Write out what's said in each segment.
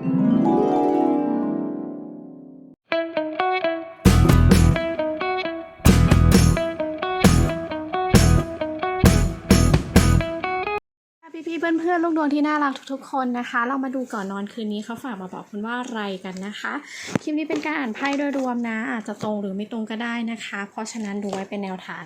พี่ เพื่อนๆลูกดวงที่น่ารักทุกๆคนนะคะ เรามาดูก่อนนอนคืนนี้เขาฝากมาบอกคุณว่าอะไรกันนะคะ คลิปนี้เป็นการอ่านไพ่โดยรวมนะ อาจจะตรงหรือไม่ตรงก็ได้นะคะ เพราะฉะนั้นดูไว้เป็นแนวทาง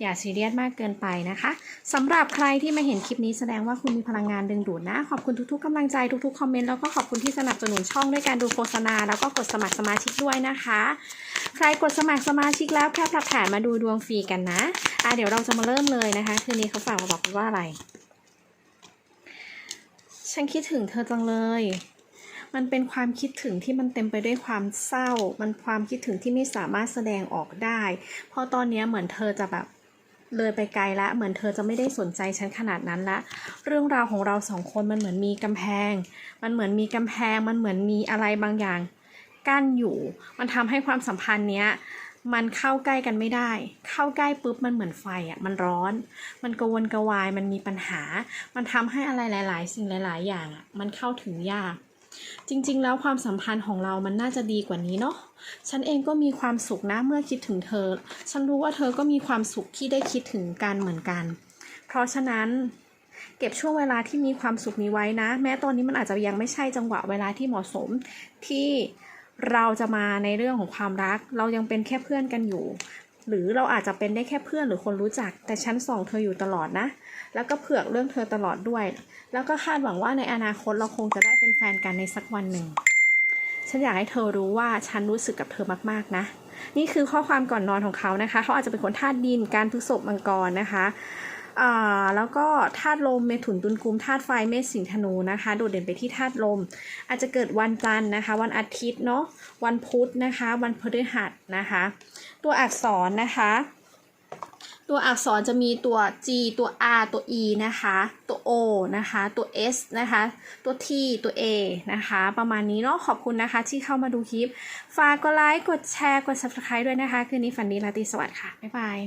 อย่าซีเรียสมากเกินไปนะคะสำหรับใครที่มาเห็นคลิปนี้แสดงว่าคุณมีพลังงานดึงดูดนะ ขอบคุณทุกๆกำลังใจทุกๆคอมเมนต์แล้วก็ขอบคุณที่สนับสนุนช่องด้วยการดูโฆษณา แล้วก็กดสมัครสมาชิกด้วยนะคะ ใครกดสมัครสมาชิกแล้วแค่ผลักฐานมาดูดวงฟรีกันนะอะเดี๋ยวเราจะมาเริ่มเลยนะคะ คืนนี้เขาฝากมาบอกคุณว่าอะไร ฉันคิดถึงเธอจังเลย มันเป็นความคิดถึงที่มันเต็มไปด้วยความเศร้า มันความคิดถึงที่ไม่สามารถแสดงออกได้ เพราะตอนนี้เหมือนเธอจะแบบเลยไปไกลละ เหมือนเธอจะไม่ได้สนใจฉันขนาดนั้นละ เรื่องราวของเราสองคนมันเหมือนมีกำแพง มันเหมือนมีกำแพง มันเหมือนมีอะไรบางอย่าง กั้นอยู่ มันทำให้ความสัมพันธ์เนี้ย มันเข้าใกล้กันไม่ได้ เข้าใกล้ปุ๊บมันเหมือนไฟอะ มันร้อน มันกวนกระวาย มันมีปัญหา มันทำให้อะไรหลาย ๆ สิ่งหลาย ๆ อย่างอะ มันเข้าถึงยาก จริง ๆ แล้วความสัมพันธ์ของเรามันน่าจะดีกว่านี้เนาะ ฉันเองก็มีความสุขนะเมื่อคิดถึงเธอ ฉันรู้ว่าเธอก็มีความสุขที่ได้คิดถึงกันเหมือนกัน เพราะฉะนั้นเก็บช่วงเวลาที่มีความสุขนี้ไว้นะ แม้ตอนนี้มันอาจจะยังไม่ใช่จังหวะเวลาที่เหมาะสมที่ เราจะมาในเรื่องของความรัก เรายังเป็นแค่เพื่อนกันอยู่ หรือเราอาจจะเป็นได้แค่เพื่อนหรือคนรู้จัก แต่ฉันส่องเธออยู่ตลอดนะ แล้วก็เผือกเรื่องเธอตลอดด้วย แล้วก็คาดหวังว่าในอนาคตเราคงจะได้เป็นแฟนกันในสักวันหนึ่ง ฉันอยากให้เธอรู้ว่าฉันรู้สึกกับเธอมากๆนะ นี่คือข้อความก่อนนอนของเขานะคะ เขาอาจจะเป็นคนธาตุดิน การพฤษภมังกรนะคะ อ่าแล้วก็ธาตุลมเมถุนตุลกุมธาตุไฟเมษสิงธนูนะคะ โดดเด่นไปที่ธาตุลม อาจจะเกิดวันจันทร์นะคะ วันอาทิตย์เนาะวันพุธนะคะ วันพฤหัสนะคะ ตัวอักษรนะคะ ตัวอักษรจะมีตัว G ตัว R ตัว E นะคะ ตัว O นะคะ ตัว S นะคะ ตัว T ตัว A นะคะ ประมาณนี้เนาะขอบคุณนะคะที่เข้ามาดูคลิป ฝากกดไลค์กดแชร์กด subscribe ด้วยนะคะ คืนนี้ฝันดีราตรีสวัสดิ์ค่ะ บ๊ายบาย